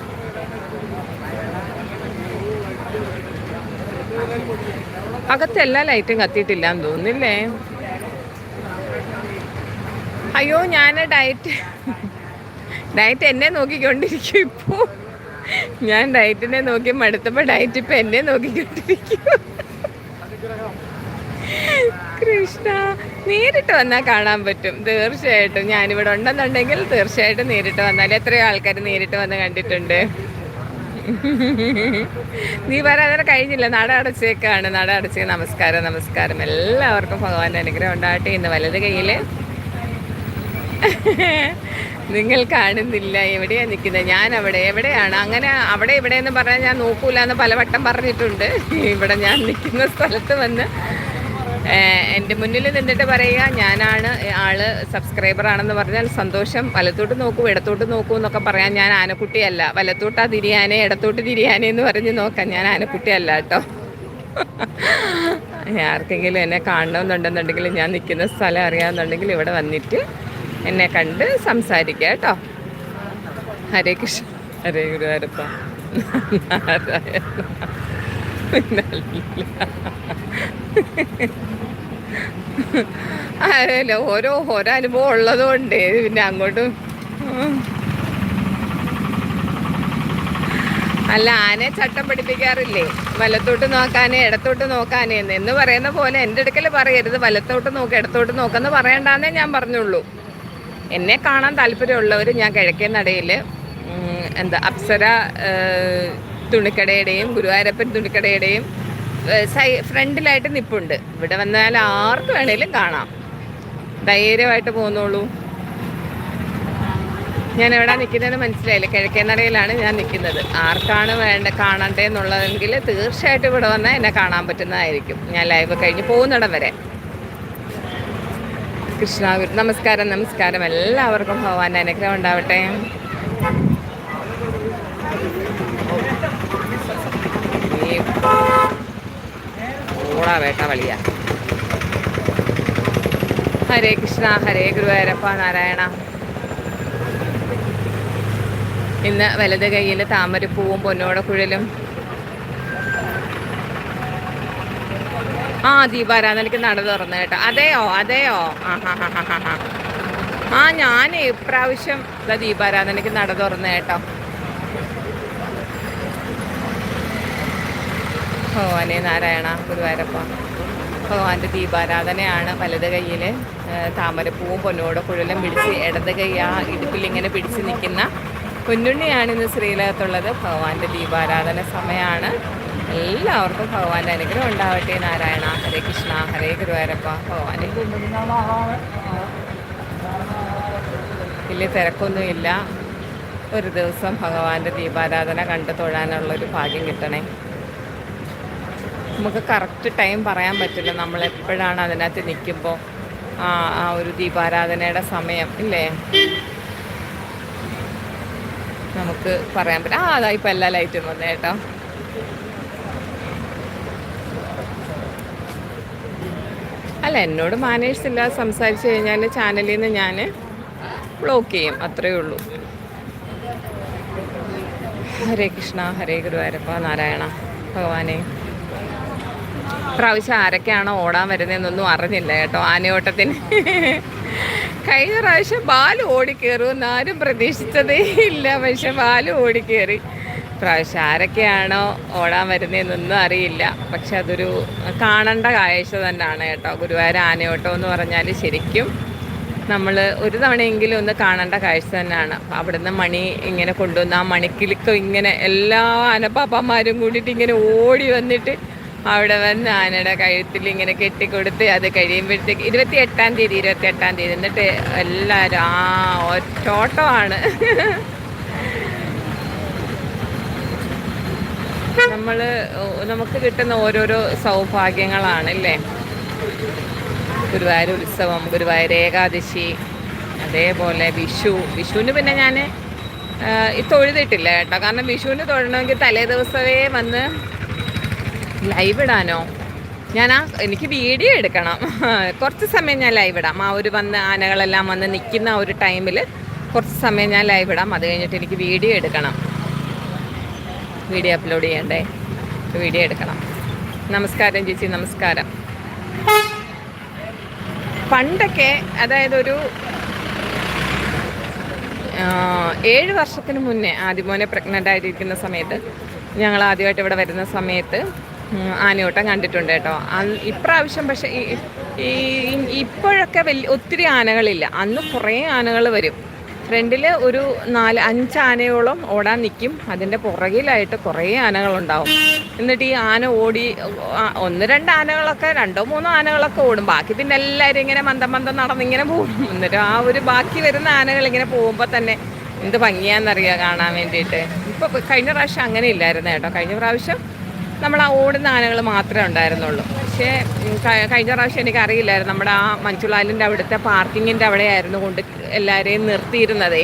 അകത്ത് എല്ലാ ലൈറ്റും കത്തിയിട്ടില്ല എന്ന് തോന്നുന്നില്ലേ? അയ്യോ ഞാൻ ഡയറ്റ് ഡയറ്റ് എന്നെ നോക്കിക്കൊണ്ടിരിക്കും ഇപ്പോൾ ഞാൻ ഡയറ്റിനെ നോക്കി മടുത്തപ്പോൾ ഡയറ്റ് ഇപ്പം എന്നെ നോക്കിക്കൊണ്ടിരിക്കും കൃഷ്ണ നേരിട്ട് വന്നാൽ കാണാൻ പറ്റും. തീർച്ചയായിട്ടും. ഞാനിവിടെ ഉണ്ടെന്നുണ്ടെങ്കിൽ തീർച്ചയായിട്ടും നേരിട്ട് വന്നാൽ. എത്രയോ ആൾക്കാർ നേരിട്ട് വന്ന് കണ്ടിട്ടുണ്ട്. നീ പറയാതെ കഴിഞ്ഞില്ല. നട അടച്ചേക്കാണ്. നട അടച്ചേ നമസ്കാരം നമസ്കാരം. എല്ലാവർക്കും ഭഗവാന്റെ അനുഗ്രഹം ഉണ്ടാകട്ടെ ഇന്ന് വലത് കയ്യിൽ നിങ്ങൾ കാണുന്നില്ല. എവിടെയാണ് നിൽക്കുന്നത് ഞാൻ അവിടെ എവിടെയാണ്? അങ്ങനെ അവിടെ ഇവിടെ എന്ന് പറഞ്ഞാൽ ഞാൻ നോക്കൂല എന്ന് പലവട്ടം പറഞ്ഞിട്ടുണ്ട്. ഇവിടെ ഞാൻ നിൽക്കുന്ന സ്ഥലത്ത് വന്ന് എന്റെ മുന്നിൽ നിന്നിട്ട് പറയുക ഞാനാണ് ആൾ സബ്സ്ക്രൈബർ ആണെന്ന് പറഞ്ഞാൽ സന്തോഷം. വലത്തോട്ട് നോക്കൂ ഇടത്തോട്ട് നോക്കൂ എന്നൊക്കെ പറയാൻ ഞാൻ ആനക്കുട്ടിയല്ല. വലത്തോട്ടാ തിരിയാനേ ഇടത്തോട്ട് തിരിയാനേ എന്ന് പറഞ്ഞ് നോക്കാം ഞാൻ ആനക്കുട്ടിയല്ല കേട്ടോ. ആർക്കെങ്കിലും എന്നെ കാണണമെന്നുണ്ടെന്നുണ്ടെങ്കിൽ ഞാൻ നിൽക്കുന്ന സ്ഥലം അറിയാമെന്നുണ്ടെങ്കിൽ ഇവിടെ വന്നിട്ട് എന്നെ കണ്ട് സംസാരിക്കുക കേട്ടോ. ഹരേ കൃഷ്ണ ഹരേ ഗുരുവാരപ്പ നാരായണ. അല്ല ഓരോ ഓരോ അനുഭവം ഉള്ളതുകൊണ്ട് പിന്നെ അങ്ങോട്ടും. അല്ല ആനയെ ചട്ടം പഠിപ്പിക്കാറില്ലേ വലത്തോട്ട് നോക്കാനേ ഇടത്തോട്ട് നോക്കാനേ എന്ന്. പറയുന്ന പോലെ എന്റെ അടുക്കൽ പറയരുത്. വലത്തോട്ട് നോക്ക് ഇടത്തോട്ട് നോക്കെന്ന് പറയണ്ടെന്നേ ഞാൻ പറഞ്ഞുള്ളൂ. എന്നെ കാണാൻ താല്പര്യമുള്ളവർ ഞാൻ കിഴക്കേ നടയിൽ എന്താ അപ്സര തുണിക്കടയുടെയും ഗുരുവായൂരപ്പൻ തുണിക്കടയുടെയും സൈ ഫ്രണ്ടിലായിട്ട് നിപ്പുണ്ട്. ഇവിടെ വന്നാൽ ആർക്ക് വേണേലും കാണാം. ധൈര്യമായിട്ട് പോന്നോളൂ. ഞാൻ എവിടെ നിൽക്കുന്നതെന്ന് മനസ്സിലായില്ല. കിഴക്കേനടയിലാണ് ഞാൻ നിൽക്കുന്നത് ആർക്കാണ് വേണ്ട കാണണ്ടേ എന്നുള്ളതെങ്കിൽ തീർച്ചയായിട്ടും ഇവിടെ വന്നാൽ എന്നെ കാണാൻ പറ്റുന്നതായിരിക്കും. ഞാൻ ലൈവ് കഴിഞ്ഞ് പോകുന്നിടം വരെ. കൃഷ്ണ നമസ്കാരം നമസ്കാരം. എല്ലാവർക്കും ഭഗവാന്റെ അനുഗ്രഹം ഉണ്ടാവട്ടെ. ഓടാ വേട്ട വളിയ ഹരേ കൃഷ്ണ ഹരേ ഗുരുവായൂരപ്പ നാരായണ. ഇന്ന് വലത് കൈയിൽ താമരപ്പൂവും പൊന്നോടക്കുഴലും ആ ദീപാരാധനയ്ക്ക് നട തുറന്നു കേട്ടോ. അതെയോ അതെയോ? ആ ആ ഞാൻ ഇപ്രാവശ്യം ദീപാരാധനയ്ക്ക് നട തുറന്നു കേട്ടോ. ഭഗവാനെ നാരായണ ഗുരുവായൂരപ്പ ഭഗവാന്റെ ദീപാരാധനയാണ് വലത് കയ്യിൽ. താമരപ്പൂവും പൊന്നോട് കുഴലും പിടിച്ച് ഇടത് കൈ ആ ഇടുപ്പിൽ ഇങ്ങനെ പിടിച്ച് നിൽക്കുന്ന പൊന്നുണ്ണിയാണ് ഇന്ന് ശ്രീലകത്തുള്ളത്. ഭഗവാന്റെ ദീപാരാധന സമയമാണ്. എല്ലാവർക്കും ഭഗവാന്റെ അനുഗ്രഹം ഉണ്ടാവട്ടെ. നാരായണ ഹരേ കൃഷ്ണ ഹരേ ഗുരുവായൂരപ്പ. ഭഗവാനെ വലിയ തിരക്കൊന്നുമില്ല. ഒരു ദിവസം ഭഗവാന്റെ ദീപാരാധന കണ്ടു തൊഴാനുള്ളൊരു ഭാഗ്യം കിട്ടണേ. നമുക്ക് കറക്റ്റ് ടൈം പറയാൻ പറ്റില്ല. നമ്മൾ എപ്പോഴാണ് അതിനകത്ത് നിൽക്കുമ്പോൾ ആ ആ ഒരു ദീപാരാധനയുടെ സമയം ഇല്ലേ? നമുക്ക് പറയാൻ പറ്റും ആ അതാ ഇപ്പം എല്ലാ ലൈറ്റും വന്നേ കേട്ടോ. അല്ല എന്നോട് മാനേഴ്സ് ഇല്ലാതെ സംസാരിച്ച് കഴിഞ്ഞാൽ ചാനലിൽ നിന്ന് ഞാൻ ബ്ലോക്ക് ചെയ്യും. അത്രയേ ഉള്ളൂ. ഹരേ കൃഷ്ണ ഹരേ ഗുരുവായൂരപ്പ നാരായണ ഭഗവാനെ. പ്രാവശ്യം ആരൊക്കെയാണോ ഓടാൻ വരുന്നതെന്നൊന്നും അറിഞ്ഞില്ല കേട്ടോ ആനയോട്ടത്തിന്. കഴിഞ്ഞ പ്രാവശ്യം ബാൽ ഓടിക്കേറുമെന്ന് ആരും പ്രതീക്ഷിച്ചതേ ഇല്ല പക്ഷെ ബാൽ ഓടിക്കേറി. പ്രാവശ്യം ആരൊക്കെയാണോ ഓടാൻ വരുന്നതെന്നൊന്നും അറിയില്ല പക്ഷെ അതൊരു കാണേണ്ട കാഴ്ച തന്നെയാണ് കേട്ടോ. ഗുരുവായൂർ ആനയോട്ടം എന്ന് പറഞ്ഞാൽ ശരിക്കും നമ്മൾ ഒരു തവണയെങ്കിലും ഒന്ന് കാണേണ്ട കാഴ്ച തന്നെയാണ്. അവിടുന്ന് മണി ഇങ്ങനെ കൊണ്ടുവന്ന് ആ മണിക്കിളിക്കും ഇങ്ങനെ എല്ലാ ആനപ്പാപ്പന്മാരും കൂടിയിട്ട് ഇങ്ങനെ ഓടി വന്നിട്ട് അവിടെ വന്ന് ആനയുടെ കഴുത്തിൽ ഇങ്ങനെ കെട്ടിക്കൊടുത്ത് അത് കഴിയുമ്പോഴത്തേക്ക് ഇരുപത്തി എട്ടാം തീയതി ഇരുപത്തി എട്ടാം തീയതി. എന്നിട്ട് എല്ലാവരും ആ ഒറ്റോട്ടമാണ്. നമ്മൾ നമുക്ക് കിട്ടുന്ന ഓരോരോ സൗഭാഗ്യങ്ങളാണ് അല്ലേ ഗുരുവായൂർ ഉത്സവം ഗുരുവായൂർ ഏകാദശി അതേപോലെ വിഷു. വിഷുവിന് പിന്നെ ഞാൻ തൊഴുതിട്ടില്ല കേട്ടോ. കാരണം വിഷുവിന് തൊഴണമെങ്കിൽ തലേ ദിവസമേ വന്ന് ലൈവ് ഇടാനോ? ഞാൻ ആ എനിക്ക് വീഡിയോ എടുക്കണം. കുറച്ച് സമയം ഞാൻ ലൈവ് ഇടാം. ആ ഒരു വന്ന് ആനകളെല്ലാം വന്ന് നിൽക്കുന്ന ഒരു ടൈമിൽ കുറച്ച് സമയം ഞാൻ ലൈവ് ഇടാം. അത് കഴിഞ്ഞിട്ട് എനിക്ക് വീഡിയോ എടുക്കണം. വീഡിയോ അപ്ലോഡ് ചെയ്യണ്ടേ? വീഡിയോ എടുക്കണം. നമസ്കാരം ചേച്ചി. നമസ്കാരം. പണ്ടൊക്കെ അതായത് ഒരു ആ, ഏഴ് വർഷത്തിന് മുന്നേ ആദ്യമോനെ പ്രഗ്നന്റ് ആയിരിക്കുന്ന സമയത്ത് ഞങ്ങൾ ആദ്യമായിട്ട് ഇവിടെ വരുന്ന സമയത്ത് ആനയോട്ടം കണ്ടിട്ടുണ്ട് കേട്ടോ. ഇപ്രാവശ്യം പക്ഷേ ഈ ഇപ്പോഴൊക്കെ വലിയ ഒത്തിരി ആനകളില്ല. അന്ന് കുറേ ആനകൾ വരും. ഫ്രണ്ടിൽ ഒരു നാല് അഞ്ച് ആനയോളം ഓടാൻ നിൽക്കും അതിന്റെ പുറകിലായിട്ട് കുറേ ആനകളുണ്ടാവും. എന്നിട്ട് ഈ ആന ഓടി ഒന്ന് രണ്ട് ആനകളൊക്കെ രണ്ടോ മൂന്നോ ആനകളൊക്കെ ഓടും. ബാക്കി പിന്നെ എല്ലാവരും ഇങ്ങനെ മന്ദം മന്ദം നടന്നിങ്ങനെ പോകും. എന്നിട്ട് ആ ഒരു ബാക്കി വരുന്ന ആനകൾ ഇങ്ങനെ പോകുമ്പോൾ തന്നെ എന്ത് ഭംഗിയാന്നറിയാം കാണാൻ വേണ്ടിയിട്ട്. ഇപ്പോൾ കഴിഞ്ഞ പ്രാവശ്യം അങ്ങനെ ഇല്ലായിരുന്നു കേട്ടോ. കഴിഞ്ഞ പ്രാവശ്യം നമ്മൾ ആ ഓടുന്ന ആനകൾ മാത്രമേ ഉണ്ടായിരുന്നുള്ളൂ. പക്ഷേ കഴിഞ്ഞ പ്രാവശ്യം എനിക്ക് അറിയില്ലായിരുന്നു നമ്മുടെ ആ മഞ്ചുളാലിന്റെ അവിടുത്തെ പാർക്കിങ്ങിന്റെ അവിടെയായിരുന്നു കൊണ്ട് എല്ലാവരെയും നിർത്തിയിരുന്നതേ.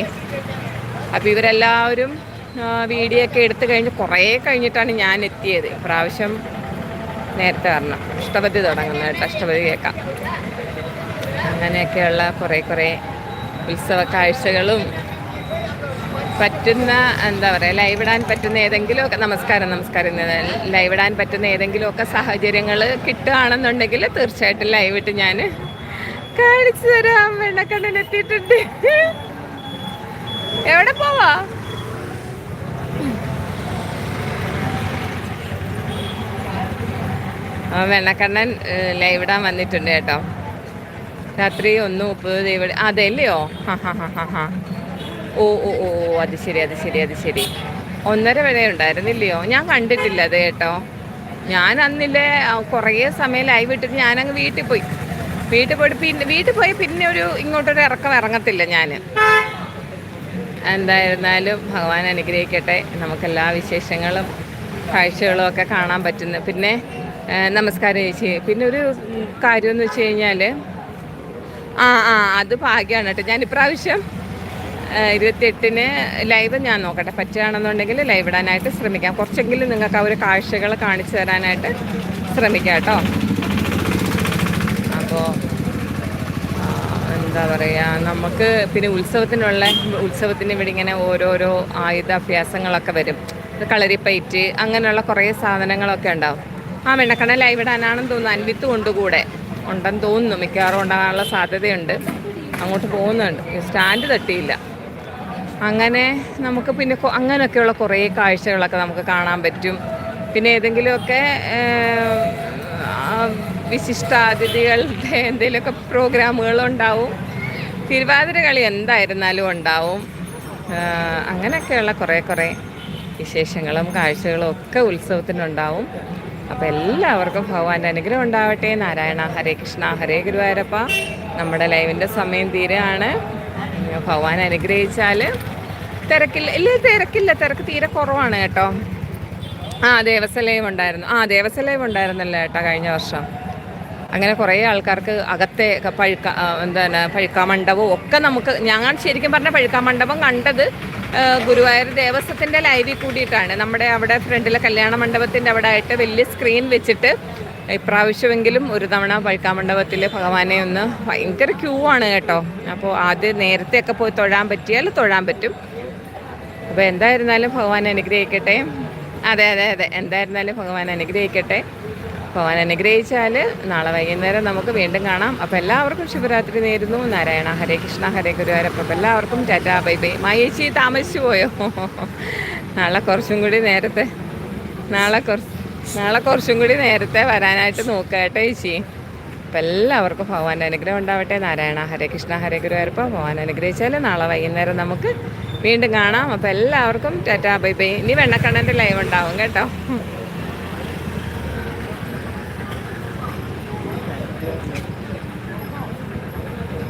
അപ്പോൾ ഇവരെല്ലാവരും വീഡിയോ ഒക്കെ എടുത്തു കഴിഞ്ഞ് കുറേ കഴിഞ്ഞിട്ടാണ് ഞാൻ എത്തിയത്. പ്രാവശ്യം നേരത്തെ വരണം. അഷ്ടപതി തുടങ്ങുന്നത് കേട്ടോ. അഷ്ടപതി കേൾക്കാം. അങ്ങനെയൊക്കെയുള്ള കുറേ കുറേ ഉത്സവ കാഴ്ചകളും പറ്റുന്ന എന്താ പറയുക ലൈവ് ഇടാൻ പറ്റുന്ന ഏതെങ്കിലുമൊക്കെ നമസ്കാരം നമസ്കാരം ലൈവ് ഇടാൻ പറ്റുന്ന ഏതെങ്കിലുമൊക്കെ സാഹചര്യങ്ങൾ കിട്ടുകയാണെന്നുണ്ടെങ്കിൽ തീർച്ചയായിട്ടും ലൈവ് ഇട്ട് ഞാൻ കാണിച്ചു തരാം. വെണ്ണക്കണ്ണൻ എത്തിയിട്ടുണ്ട്. എവിടെ പോവാ? ആ വെണ്ണക്കണ്ണൻ ലൈവ് ഇടാൻ വന്നിട്ടുണ്ട് കേട്ടോ. രാത്രി ഒന്ന് മുപ്പത് ദൈവം അതെല്ലയോ ഹാ ഹാ ഹാ ഹാ ഹാ. ഓ ഓ ഓ അത് ശരി അത് ശരി അത് ശരി. ഒന്നര വരെ ഉണ്ടായിരുന്നില്ലയോ? ഞാൻ കണ്ടിട്ടില്ല അത് കേട്ടോ. ഞാൻ അന്നില്ലേ കുറേ സമയം ലൈവ് ഇട്ടിട്ട് ഞാനങ്ങ് വീട്ടിൽ പോയി. വീട്ടിൽ പോയിട്ട് പിന്നെ വീട്ടിൽ പോയി പിന്നെ ഒരു ഇങ്ങോട്ടൊരു ഇറക്കം ഇറങ്ങത്തില്ല ഞാൻ എന്തായിരുന്നാലും ഭഗവാൻ അനുഗ്രഹിക്കട്ടെ. നമുക്കെല്ലാ വിശേഷങ്ങളും കാഴ്ചകളും ഒക്കെ കാണാൻ പറ്റുന്നു. പിന്നെ നമസ്കാരം ചേച്ചി. പിന്നെ ഒരു കാര്യമെന്ന് വെച്ച് കഴിഞ്ഞാൽ ആ ആ അത് ഭാഗ്യമാണ് കേട്ടോ. ഞാൻ ഇപ്രാവശ്യം ഇരുപത്തിയെട്ടിന് ലൈവ് ഞാൻ നോക്കട്ടെ. പറ്റുകയാണെന്നുണ്ടെങ്കിൽ ലൈവ് ഇടാനായിട്ട് ശ്രമിക്കാം. കുറച്ചെങ്കിലും നിങ്ങൾക്ക് ആ ഒരു കാഴ്ചകൾ കാണിച്ചു തരാനായിട്ട് ശ്രമിക്കാം കേട്ടോ. അപ്പോൾ എന്താ പറയുക നമുക്ക് പിന്നെ ഉത്സവത്തിനുള്ള ഉത്സവത്തിന് ഇവിടെ ഇങ്ങനെ ഓരോരോ ആയുധാഭ്യാസങ്ങളൊക്കെ വരും. കളരിപ്പയറ്റ് അങ്ങനെയുള്ള കുറേ സാധനങ്ങളൊക്കെ ഉണ്ടാവും. ആ വെണ്ണക്കണ ലൈവ് ഇടാനാണെന്ന് തോന്നുന്നു. അൻവിത്ത് കൊണ്ടുകൂടെ ഉണ്ടെന്ന് തോന്നുന്നു. മിക്കവാറും ഉണ്ടാകാനുള്ള സാധ്യതയുണ്ട്. അങ്ങോട്ട് പോകുന്നുണ്ട്. സ്റ്റാൻഡ് തട്ടിയില്ല. അങ്ങനെ നമുക്ക് പിന്നെ അങ്ങനെയൊക്കെയുള്ള കുറേ കാഴ്ചകളൊക്കെ നമുക്ക് കാണാൻ പറ്റും. പിന്നെ ഏതെങ്കിലുമൊക്കെ വിശിഷ്ടാതിഥികളുടെ എന്തെങ്കിലുമൊക്കെ പ്രോഗ്രാമുകളുണ്ടാവും തിരുവാതിര കളി എന്തായിരുന്നാലും ഉണ്ടാവും. അങ്ങനെയൊക്കെയുള്ള കുറേ കുറേ വിശേഷങ്ങളും കാഴ്ചകളും ഒക്കെ ഉത്സവത്തിനുണ്ടാവും. അപ്പോൾ എല്ലാവർക്കും ഭഗവാന്റെ അനുഗ്രഹം ഉണ്ടാവട്ടെ. നാരായണ ഹരേ കൃഷ്ണ ഹരേ ഗുരുവായൂരപ്പ. നമ്മുടെ ലൈവിന്റെ സമയം തീരെയാണ് ഭഗവാൻ അനുഗ്രഹിച്ചാൽ തിരക്കില്ല ഇല്ല തിരക്കില്ല തിരക്ക് തീരെ കുറവാണ് കേട്ടോ. ആ ദേവസ്വലയം ഉണ്ടായിരുന്നു. ആ ദേവസ്വലയം ഉണ്ടായിരുന്നല്ലോ കേട്ടോ കഴിഞ്ഞ വർഷം. അങ്ങനെ കുറേ ആൾക്കാർക്ക് അകത്തെ പഴുക്ക എന്താണ് പഴുക്കാമണ്ഡപവും ഒക്കെ നമുക്ക് ഞങ്ങൾ ശരിക്കും പറഞ്ഞ പഴുക്കാമണ്ഡപം കണ്ടത് ഗുരുവായൂർ ദേവസ്വത്തിന്റെ ലൈവിൽ കൂടിയിട്ടാണ്. നമ്മുടെ അവിടെ ഫ്രണ്ടിലെ കല്യാണ മണ്ഡപത്തിന്റെ അവിടെ ആയിട്ട് വലിയ സ്ക്രീൻ വെച്ചിട്ട് ഇപ്രാവശ്യമെങ്കിലും ഒരു തവണ പഴുക്കാമണ്ഡപത്തിൽ ഭഗവാനെ ഒന്ന് ഭയങ്കര ക്യൂ ആണ് കേട്ടോ. അപ്പോൾ ആദ്യം നേരത്തെയൊക്കെ പോയി തൊഴാൻ പറ്റിയാൽ തൊഴാൻ പറ്റും. അപ്പോൾ എന്തായിരുന്നാലും ഭഗവാൻ അനുഗ്രഹിക്കട്ടെ. അതെ അതെ അതെ. എന്തായിരുന്നാലും ഭഗവാൻ അനുഗ്രഹിക്കട്ടെ. ഭഗവാൻ അനുഗ്രഹിച്ചാൽ നാളെ വൈകുന്നേരം നമുക്ക് വീണ്ടും കാണാം. അപ്പോൾ എല്ലാവർക്കും ശിവരാത്രി നേരുന്നു. നാരായണ ഹരേ കൃഷ്ണ ഹരേ ഗുരുവായൂരപ്പ എല്ലാവർക്കും ടാറ്റാ ബൈ ബൈ. മയേച്ചി താമസിച്ചു പോയോ? നാളെ കുറച്ചും കൂടി നേരത്തെ. നാളെ കുറച്ച് നാളെ കുറച്ചും കൂടി നേരത്തെ വരാനായിട്ട് നോക്കുക കേട്ടോ ചേച്ചി. അപ്പം എല്ലാവർക്കും ഭഗവാന്റെ അനുഗ്രഹം ഉണ്ടാവട്ടെ. നാരായണ ഹരേ കൃഷ്ണ ഹരേ ഗുരുവായൂരപ്പ ഭഗവാൻ അനുഗ്രഹിച്ചാൽ നാളെ വൈകുന്നേരം നമുക്ക് വീണ്ടും കാണാം. അപ്പോൾ എല്ലാവർക്കും ടാറ്റാ ബൈ ബൈ. ഇനി വെണ്ണക്കണ്ണന്റെ ലൈവ് ഉണ്ടാവും കേട്ടോ.